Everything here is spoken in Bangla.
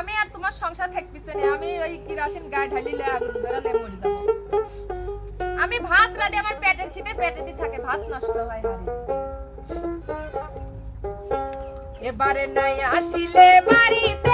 আমি আর তোমার সংসার থাকতেছে না। আমি ওই কিরাসিন গায়ে ঢালিলে আগুন ধরালে মরি আমি ভাত রাঁধি, আমার পেটের খিদে দি থাকে, ভাত নষ্ট হয় হারি এবারে নাই আসিলে বাড়িতে